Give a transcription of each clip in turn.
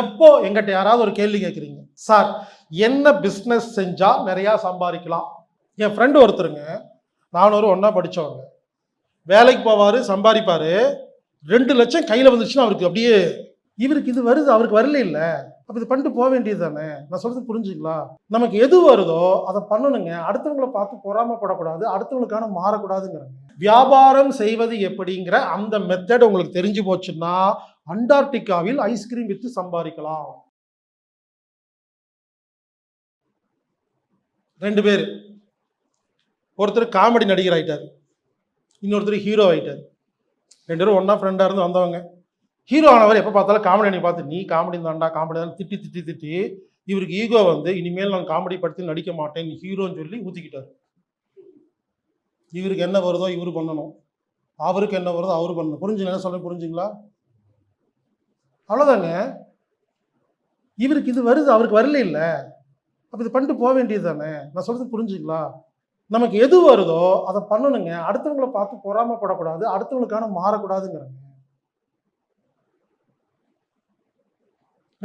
எப்போ எங்கிட்ட யாராவது ஒரு கேள்வி கேட்குறீங்க சார் என்ன பிஸ்னஸ் செஞ்சால் நிறையா சம்பாதிக்கலாம்? என் ஃப்ரெண்டு ஒருத்தருங்க நானூறு ஒன்றா படித்தவங்க வேலைக்கு போவார் சம்பாதிப்பார். ரெண்டு லட்சம் கையில் வந்துச்சுன்னா அவருக்கு அப்படியே இவருக்கு இது வருது அவருக்கு வரல இல்லை. அப்போ இது பண்ணிட்டு போக வேண்டியது தானே? நான் சொல்கிறது புரிஞ்சுங்களா? நமக்கு எது வருதோ அதை பண்ணணுங்க. அடுத்தவங்களை பார்த்து பொறாமப்படக்கூடாது அடுத்தவங்களுக்கான மாறக்கூடாதுங்கிறாங்க. வியாபாரம் செய்வது எப்படிங்கிற அந்த மெத்தட் உங்களுக்கு தெரிஞ்சு போச்சுன்னா அண்டார்டிகாவில் ஐஸ்கிரீம் விற்று சம்பாதிக்கலாம். ரெண்டு பேர். ஒருத்தர் காமெடி நடிகர் ஆயிட்டார். இன்னொருத்தர் ஹீரோ ஆயிட்டார். ரெண்டு பேரும் ஒன்றா ஃப்ரெண்டாக இருந்து வந்தவங்க. ஹீரோ ஆனவர் எப்போ பார்த்தாலும் காமெடி பார்த்து நீ காமெடி தான்டா காமெடி தான் திட்டி திட்டி திட்டி இவருக்கு ஈகோ வந்து இனிமேல் நான் காமெடி படத்தில் நடிக்க மாட்டேன் நீ ஹீரோன்னு சொல்லி ஊற்றிக்கிட்டார் இவருக்கு என்ன வருதோ இவர் பண்ணணும். அவருக்கு என்ன வருதோ அவர் பண்ணணும். புரிஞ்சுங்க என்ன சொல்ல புரிஞ்சுங்களா? அவ்வளோதாங்க இவருக்கு இது வருது அவருக்கு வரல இல்லை. அப்போ இது பண்ணிட்டு போக வேண்டியது தானே நான் சொல்கிறது புரிஞ்சுங்களா நமக்கு எது வருதோ அதை பண்ணணுங்க. அடுத்தவங்களை பார்த்து பொறாமப்படக்கூடாது அடுத்தவங்களுக்கான மாறக்கூடாதுங்கிறாங்க.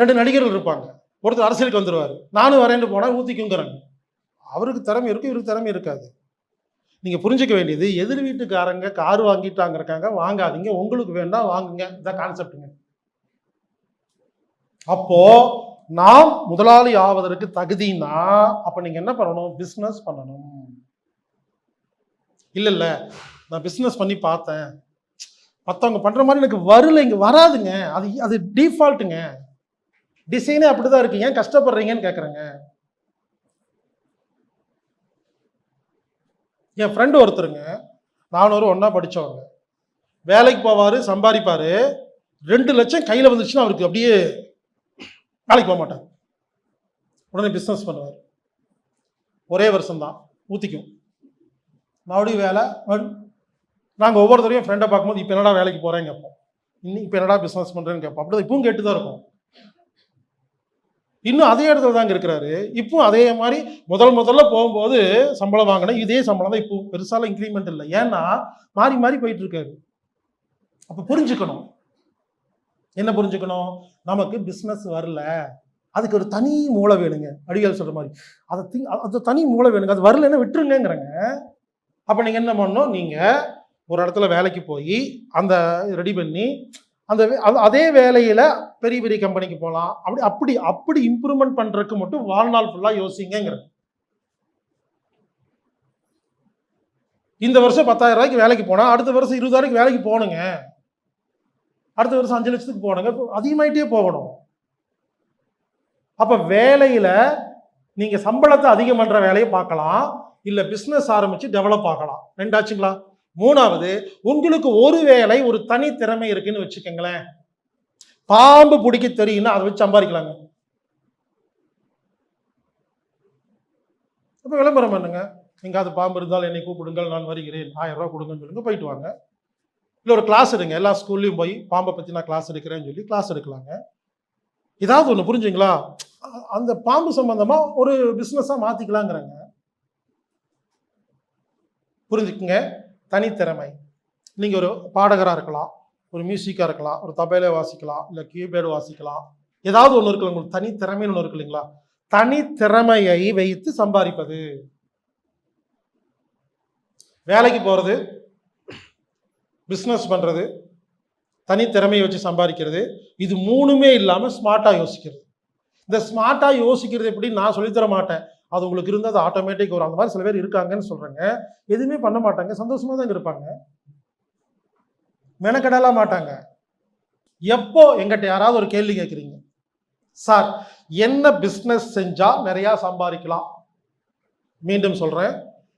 ரெண்டு நடிகர்கள் இருப்பாங்க. ஒருத்தர் அரசியலுக்கு வந்துடுவார் நானும் வரேன்னு போனால் ஊற்றிக்குங்கிறாங்க அவருக்கு திறமை இருக்கும் இவருக்கு திறமை இருக்காது. நீங்கள் புரிஞ்சுக்க வேண்டியது எதிர் வீட்டுக்காரங்க கார் வாங்கிட்டாங்க இருக்காங்க வாங்காதீங்க. உங்களுக்கு வேண்டாம் வாங்குங்க. இதான் கான்செப்டுங்க அப்போ நாம் முதலாளி ஆவதற்கு தகுதினா அப்ப நீங்க என்ன பண்ணணும்? பிசினஸ் பண்ணணும். இல்ல இல்ல நான் பிசினஸ் பண்ணி பார்த்தேன். மற்றவங்க பண்ற மாதிரி எனக்கு வரல இங்க வராதுங்க. அது அது டிஃபால்ட்டுங்க டிசைனே அப்படிதான் இருக்கு. ஏன் கஷ்டப்படுறீங்கன்னு கேட்குறேங்க என் ஃப்ரெண்டு ஒருத்தருங்க நானூறு ஒன்றா படித்தவங்க வேலைக்கு போவார் சம்பாதிப்பார். ரெண்டு லட்சம் கையில் வந்துச்சுன்னா அவருக்கு அப்படியே வேலைக்கு போக மாட்டார். உடனே பிஸ்னஸ் பண்ணுவார். ஒரே வருஷம்தான். ஊற்றிக்கும் மறுபடியும் வேலை நாங்கள் ஒவ்வொருத்தரையும் ஃப்ரெண்டை பார்க்கும்போது இப்போ என்னடா வேலைக்கு போகிறேன்னு கேட்போம். இன்னும் இப்போ என்னடா பிஸ்னஸ் பண்ணுறேன்னு கேட்போம். அப்படி இப்பவும் கேட்டு தான் இருக்கும். இன்னும் அதே இடத்துல தாங்க இருக்கிறாரு. இப்போ அதே மாதிரி முதல் முதல்ல போகும்போது சம்பளம் வாங்கினேன். இதே சம்பளம் தான் இப்போ பெருசாலாம் இன்க்ரிமெண்ட் இல்லை. ஏன்னா மாறி மாறி போயிட்டு இருக்காரு. அப்போ புரிஞ்சுக்கணும். என்ன புரிஞ்சுக்கணும்? நமக்கு பிஸ்னஸ் வரல. அதுக்கு ஒரு தனி மூளை வேணுங்க. அடிகள் சொல்கிற மாதிரி. அதை தி- அது தனி மூளை வேணுங்க. அது வரலன்னா விட்டுருங்கிறங்க அப்போ நீங்கள் என்ன பண்ணணும்? நீங்கள் ஒரு இடத்துல வேலைக்கு போய் அந்த ரெடி பண்ணி அந்த வே- அது- அதே வேலையில் பெரிய பெரிய கம்பெனிக்கு போகலாம் அப்படி அப்படி அப்படி இம்ப்ரூவ்மெண்ட் பண்ணுறதுக்கு மட்டும் வாழ்நாள் ஃபுல்லாக யோசிங்கிறது இந்த வருஷம் பத்தாயிரம் ரூபாய்க்கு வேலைக்கு போனால் அடுத்த வருஷம் இருபதாயிரம் வேலைக்கு போகணுங்க. அடுத்த வருஷம் அஞ்சு லட்சத்துக்கு போகணுங்க. இப்போ அதிகமாயிட்டே போகணும். அப்போ வேலையில் நீங்கள் சம்பளத்தை அதிகம் பண்ணுற வேலையை பார்க்கலாம். இல்லை பிஸ்னஸ் ஆரம்பித்து டெவலப் ஆகலாம். ரெண்டாச்சுங்களா? மூணாவது உங்களுக்கு ஒரு வேலை ஒரு தனி திறமை இருக்குன்னு வச்சுக்கோங்களேன். பாம்பு பிடிக்க தெரியும்னா அதை வச்சு சம்பாதிக்கலாங்க. அப்போ விளம்பரம் பண்ணுங்க. எங்காவது பாம்பு இருந்தால் என்னை கூப்பிடுங்கள் நான் வருகிறேன். ஆயிரம் ரூபா கொடுங்கன்னு சொல்லுங்க போயிட்டு வாங்க. இல்லை ஒரு கிளாஸ் எடுங்க. எல்லா ஸ்கூல்லையும் போய் பாம்பை பற்றி நான் கிளாஸ் எடுக்கிறேன்னு சொல்லி கிளாஸ் எடுக்கலாங்க. ஏதாவது ஒன்று புரிஞ்சுங்களா? அந்த பாம்பு சம்பந்தமாக ஒரு பிஸ்னஸாக மாற்றிக்கலாங்கிறாங்க புரிஞ்சுக்குங்க? தனித்திறமை. நீங்கள் ஒரு பாடகராக இருக்கலாம். ஒரு மியூசிக்காக இருக்கலாம். ஒரு தபையில வாசிக்கலாம். இல்லை கீபேர்டு வாசிக்கலாம். ஏதாவது ஒன்று இருக்கு உங்களுக்கு தனித்திறமைன்னு ஒன்று இருக்கு இல்லைங்களா? தனித்திறமையை வைத்து சம்பாதிப்பது. வேலைக்கு போகிறது பிஸ்னஸ் பண்ணுறது தனித்திறமையை வச்சு சம்பாதிக்கிறது இது மூணுமே இல்லாமல் ஸ்மார்ட்டாக யோசிக்கிறது. இந்த ஸ்மார்ட்டாக யோசிக்கிறது எப்படி? நான் சொல்லித்தர மாட்டேன். அது உங்களுக்கு இருந்தால் அது ஆட்டோமேட்டிக் வரும் அந்த மாதிரி சில பேர் இருக்காங்கன்னு சொல்கிறாங்க எதுவுமே பண்ண மாட்டாங்க. சந்தோஷமாக தான் இருப்பாங்க. மெனக்கடலாம் மாட்டாங்க. எப்போ எங்கிட்ட யாராவது ஒரு கேள்வி கேட்குறீங்க சார் என்ன பிஸ்னஸ் செஞ்சால் நிறையா சம்பாதிக்கலாம்? மீண்டும் சொல்கிறேன்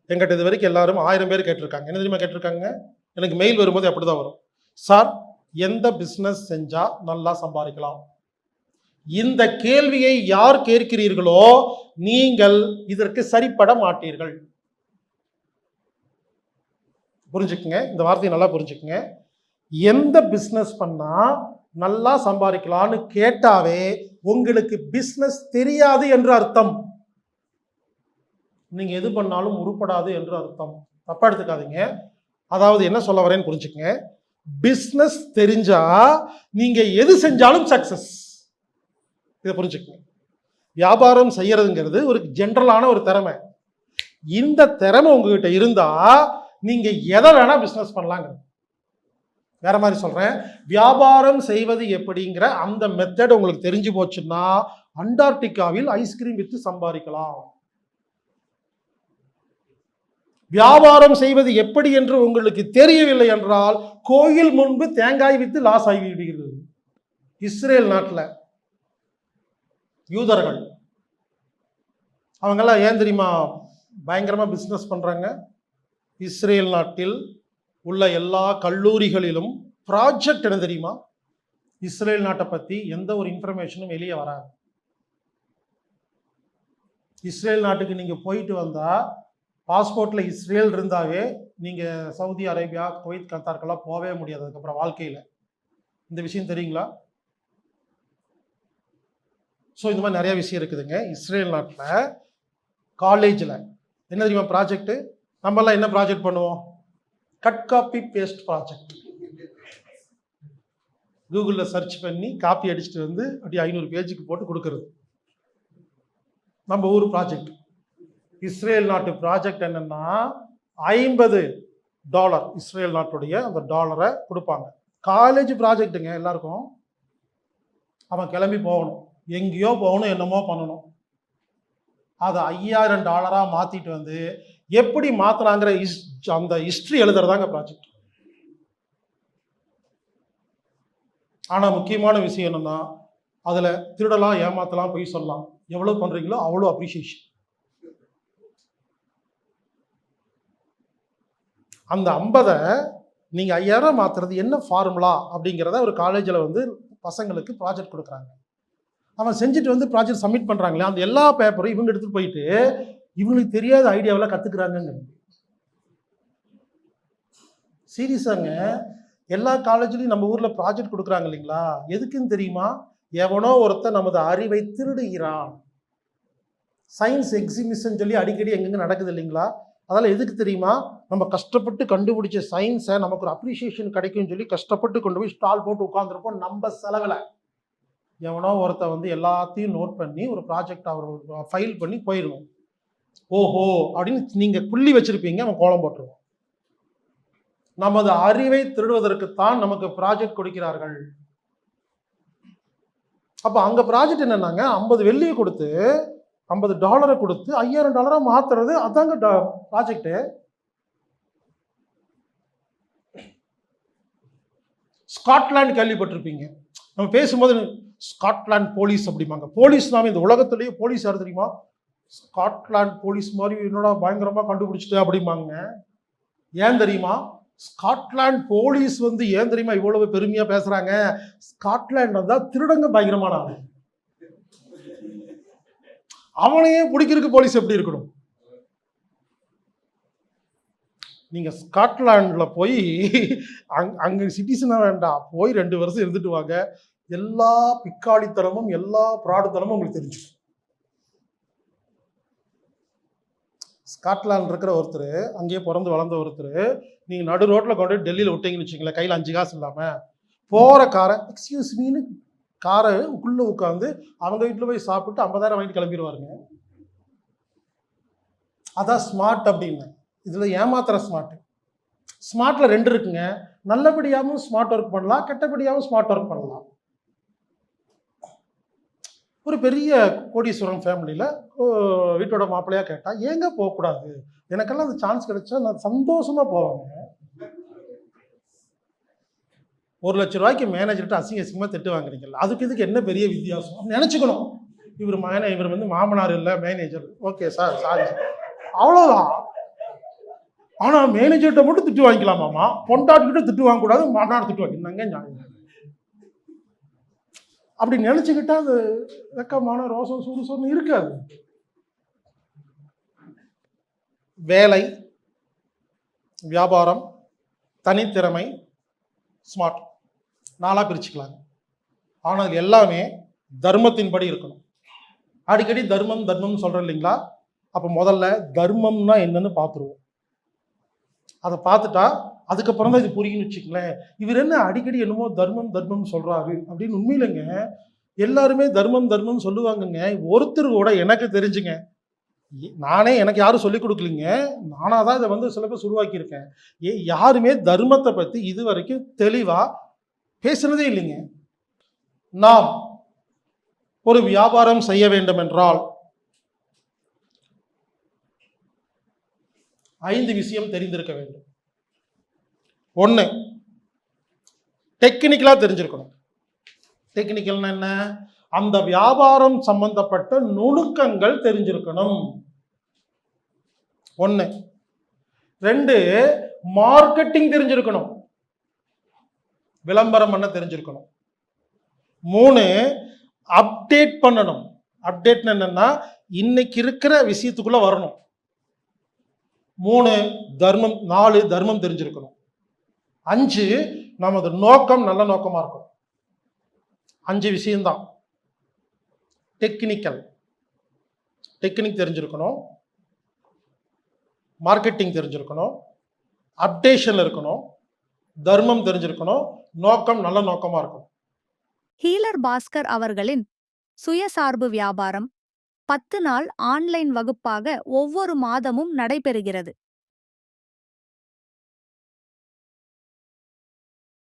எங்கிட்ட இது வரைக்கும் எல்லாரும் ஆயிரம் பேர் கேட்டிருக்காங்க. என்ன தெரியுமா கேட்டிருக்காங்க? எனக்கு மெயில் வரும்போது அப்படி தான் வரும். சார் எந்த பிஸ்னஸ் செஞ்சால் நல்லா சம்பாதிக்கலாம்? இந்த கேள்வியை யார் கேட்கிறீர்களோ நீங்கள் இதற்கு சரிப்பட மாட்டீர்கள். புரிஞ்சுக்குங்க. இந்த வார்த்தையை நல்லா புரிஞ்சுக்குங்க. எந்த பிஸ்னஸ் பண்ணா நல்லா சம்பாதிக்கலாம்னு கேட்டாவே உங்களுக்கு பிஸ்னஸ் தெரியாது என்று அர்த்தம். நீங்க எது பண்ணாலும் உருப்படாது என்று அர்த்தம். தப்பா எடுத்துக்காதீங்க. அதாவது என்ன சொல்ல வரேன்னு புரிஞ்சுக்கங்க. பிஸ்னஸ் தெரிஞ்சா நீங்க எது செஞ்சாலும் சக்சஸ் இதை புரிஞ்சுக்கங்க. வியாபாரம் செய்யறதுங்கிறது ஒரு ஜென்ரலான ஒரு திறமை. இந்த திறமை உங்ககிட்ட இருந்தா நீங்க எதை வேணா பிஸ்னஸ் பண்ணலாங்கிறது வேற மாதிரி சொல்றேன். வியாபாரம் செய்வது எப்படிங்கிற அந்த மெத்தட் உங்களுக்கு தெரிஞ்சு போச்சுன்னா அண்டார்டிகாவில் ஐஸ்கிரீம் விற்று சம்பாதிக்கலாம். வியாபாரம் செய்வது எப்படி என்று உங்களுக்கு தெரியவில்லை என்றால் கோயில் முன்பு தேங்காய் வித்து லாஸ் ஆகிவிடுகிறது இஸ்ரேல் நாட்டில் யூதர்கள். அவங்கெல்லாம் ஏன் தெரியுமா? பயங்கரமாக பிஸ்னஸ் பண்ணுறாங்க இஸ்ரேல் நாட்டில் உள்ள எல்லா கல்லூரிகளிலும் ப்ராஜெக்ட் என்ன தெரியுமா? இஸ்ரேல் நாட்டை பற்றி எந்த ஒரு இன்ஃபர்மேஷனும் வெளியே வராது. இஸ்ரேல் நாட்டுக்கு நீங்கள் போயிட்டு வந்தால் பாஸ்போர்ட்டில் இஸ்ரேல் இருந்தாவே நீங்கள் சவுதி அரேபியா குவைத் கத்தார்க்கெல்லாம் போகவே முடியாது. அதுக்கப்புறம் வாழ்க்கையில். இந்த விஷயம் தெரியுங்களா? ஸோ இந்த மாதிரி நிறைய விஷயம் இருக்குதுங்க. இஸ்ரேல் நாட்டில் காலேஜில் என்ன தெரியுமா ப்ராஜெக்ட்டு நம்மலாம் என்ன ப்ராஜெக்ட் பண்ணுவோம்? கட் காப்பி பேஸ்ட் ப்ராஜெக்ட் கூகுளில் சர்ச் பண்ணி காப்பி அடிச்சுட்டு வந்து அப்படியே ஐநூறு பேஜுக்கு போட்டு கொடுக்கறது. நம்ம ஊர் ப்ராஜெக்ட் இஸ்ரேல் நாட்டு ப்ராஜெக்ட் என்னென்னா ஐம்பது டாலர் இஸ்ரேல் நாட்டுடைய அந்த டாலரை கொடுப்பாங்க. காலேஜ் ப்ராஜெக்ட்டுங்க எல்லாருக்கும் அவன் கிளம்பி போகணும். எங்கேயோ போகணும் என்னமோ பண்ணணும். அதை ஐயாயிரம் டாலராக மாற்றிட்டு வந்து எப்படி மாற்றினாங்கிற ஹிஸ் அந்த ஹிஸ்ட்ரி எழுதுறதாங்க ப்ராஜெக்ட் ஆனால் முக்கியமான விஷயம் என்னென்னா அதில் திருடலாம் ஏமாத்தலாம் போய் சொல்லலாம். எவ்வளோ பண்ணுறீங்களோ அவ்வளோ அப்ரிஷியேஷன் அந்த ஐம்பதை நீங்கள் ஐயாயிரம் மாற்றுறது என்ன ஃபார்முலா அப்படிங்கிறத ஒரு காலேஜில் வந்து பசங்களுக்கு ப்ராஜெக்ட் கொடுக்குறாங்க. அவன் செஞ்சுட்டு வந்து ப்ராஜெக்ட் சப்மிட் பண்ணுறாங்களே அந்த எல்லா பேப்பரும் இவங்க எடுத்துகிட்டு போயிட்டு இவங்களுக்கு தெரியாத ஐடியாவெல்லாம் கற்றுக்குறாங்கங்க சீரியஸாங்க எல்லா காலேஜ்லையும் நம்ம ஊரில் ப்ராஜெக்ட் கொடுக்குறாங்க இல்லைங்களா? எதுக்குன்னு தெரியுமா? எவனோ ஒருத்தன் நமது அறிவை திருடுகிறான். சயின்ஸ் எக்ஸிபிஷன் சொல்லி அடிக்கடி எங்கெங்க நடக்குது இல்லைங்களா? அதெல்லாம் எதுக்கு தெரியுமா? நம்ம கஷ்டப்பட்டு கண்டுபிடிச்ச சயின்ஸை நமக்கு ஒரு அப்ரிசியேஷன் கிடைக்கும்னு சொல்லி கஷ்டப்பட்டு கொண்டு போய் ஸ்டால் போட்டு உட்காந்துருப்போம் நம்ம செலவில். எவனோ ஒருத்த வந்து எல்லாத்தையும் நோட் பண்ணி ஒரு ப்ராஜெக்ட் அவர் ஃபைல் பண்ணி போயிடுவோம் ஓஹோ! அப்படின்னு நீங்கள் புள்ளி வச்சுருப்பீங்க அவன் கோலம் போட்டுருவோம் நமது அறிவை திருடுவதற்குத்தான் நமக்கு ப்ராஜெக்ட் கொடுக்கிறார்கள். அப்போ அங்கே ப்ராஜெக்ட் என்னன்னாங்க? ஐம்பது வெள்ளியை கொடுத்து ஐம்பது டாலரை கொடுத்து ஐயாயிரம் டாலராக மாத்துறது அதாங்க ப்ராஜெக்டு ஸ்காட்லாண்ட் கேள்விப்பட்டிருப்பீங்க. நம்ம பேசும்போது ஸ்காட்லாண்ட் போலீஸ் அப்படிம்பாங்க. போலீஸ் இந்த உலகத்துலேயே போலீஸ் யார் தெரியுமா? ஸ்காட்லாண்ட் போலீஸ் மாதிரி என்னோட பயங்கரமாக கண்டுபிடிச்சிட்டு அப்படிம்பாங்க. ஏன் தெரியுமா? ஸ்காட்லாண்ட் போலீஸ் வந்து ஏன் தெரியுமா இவ்வளவு பெருமையாக பேசுகிறாங்க ஸ்காட்லாண்ட் தான் திருடங்க பயங்கரமான ஆள். அவனையே பிடிக்கிறதுக்கு போலீஸ் எப்படி இருக்கணும்? நீங்க ஸ்காட்லாண்டில் போய் அங் அங்கே சிட்டிசனாக வேண்டாம் போய் ரெண்டு வருஷம் இருந்துட்டு வாங்க. எல்லா பிக்காளித்தனமும் எல்லா பிராடுத்தனமும் உங்களுக்கு தெரிஞ்சு ஸ்காட்லாண்ட் இருக்கிற ஒருத்தர் அங்கேயே பிறந்து வளர்ந்த ஒருத்தர் நீங்கள் நடு ரோட்டில் கொண்டு டெல்லியில் விட்டீங்கன்னு வச்சுங்களேன் கையில் அஞ்சு காசு இல்லாமல் போகிற காரை எக்ஸ்கியூஸ் மீன்னு காரை உள்ளே உட்காந்து அவங்க வீட்டில் போய் சாப்பிட்டு ஐம்பதாயிரம் வாங்கிட்டு கிளம்பிடுவாருங்க. அதான் ஸ்மார்ட் அப்படின்னு. இதில் ஏமாத்துற ஸ்மார்ட் ஸ்மார்ட்டில் ரெண்டு இருக்குங்க. நல்லபடியாகவும் ஸ்மார்ட் ஒர்க் பண்ணலாம் கெட்டபடியாகவும் ஸ்மார்ட் ஒர்க் பண்ணலாம். ஒரு பெரிய கோடீஸ்வரன் ஃபேமிலியில் வீட்டோட மாப்பிள்ளையாக கேட்டால் ஏங்க போகக்கூடாது? எனக்கெல்லாம் அந்த சான்ஸ் கிடைச்சா நான் சந்தோஷமாக போவாங்க. ஒரு லட்ச ரூபாய்க்கு மேனேஜர்கிட்ட அசிங்க அசிங்கமாக திட்டு வாங்குறீங்களா அதுக்கு இதுக்கு என்ன பெரிய வித்தியாசம்? நினச்சிக்கணும். இவர் மேனே இவர் வந்து மாமனார் இல்லை மேனேஜர் ஓகே சார் சாரி அவ்வளோதான் ஆனால் மேனேஜர்கிட்ட மட்டும் திட்டு வாங்கிக்கலாமாமா? பொண்டாட்டிக்கிட்ட திட்டு வாங்கக்கூடாது மாமனார் திட்டு வாங்கினாங்க நியாயம் அப்படி நினச்சிக்கிட்டா அது வெக்கமான ரோசம் சூடு சொன்னு இருக்காது. வேலை வியாபாரம் தனித்திறமை ஸ்மார்ட் நாளாக பிரிச்சுக்கலாங்க. ஆனால் எல்லாமே தர்மத்தின்படி இருக்கணும். அடிக்கடி தர்மம் தர்மம் சொல்கிறேன் இல்லைங்களா? அப்போ முதல்ல தர்மம்னா என்னன்னு பார்த்துருவோம் அதை பார்த்துட்டா அதுக்கப்புறம் தான் இது புரியும்னு வச்சுக்கங்களேன். இவர் என்ன அடிக்கடி என்னமோ தர்மம் தர்மம் சொல்கிறாரு அப்படின்னு உண்மையிலங்க எல்லாருமே தர்மம் தர்மம் சொல்லுவாங்கங்க. ஒருத்தர் கூட எனக்கு தெரிஞ்சுங்க. நானே எனக்கு யாரும் சொல்லிக் கொடுக்கலீங்க. நானாக தான் இதை வந்து சிலபஸ் உருவாக்கியிருக்கேன். ஏ யாருமே தர்மத்தை பற்றி இது வரைக்கும் தெளிவாக பேசுனதே இல்லைங்க. நாம் ஒரு வியாபாரம் செய்ய வேண்டும் என்றால் ஐந்து விஷயம் தெரிந்திருக்க வேண்டும். ஒன்று டெக்னிக்கலாக தெரிஞ்சிருக்கணும். டெக்னிக்கல்னா என்ன? அந்த வியாபாரம் சம்பந்தப்பட்ட நுணுக்கங்கள் தெரிஞ்சிருக்கணும். ஒன்று ரெண்டு மார்க்கெட்டிங் தெரிஞ்சிருக்கணும். விளம்பரம் பண்ண தெரிஞ்சிருக்கணும். மூணு அப்டேட் பண்ணணும். அப்டேட் என்னன்னா இன்னைக்கு இருக்கிற விஷயத்துக்குள்ள வரணும். மூணு தர்மம் நாலு தர்மம் தெரிஞ்சிருக்கணும். அஞ்சு நமது நோக்கம் நல்ல நோக்கமாக இருக்கும். அஞ்சு விஷயம்தான். டெக்னிக்கல் டெக்னிக் தெரிஞ்சிருக்கணும். மார்க்கெட்டிங் தெரிஞ்சிருக்கணும் அப்டேஷன் இருக்கணும் தர்மம் தெரிஞ்சிருக்கணும் நோக்கம் நல்ல நோக்கமா இருக்கும் ஹீலர் பாஸ்கர் அவர்களின் சுயசார்பு வியாபாரம் பத்து நாள் ஆன்லைன் வகுப்பாக ஒவ்வொரு மாதமும் நடைபெறுகிறது.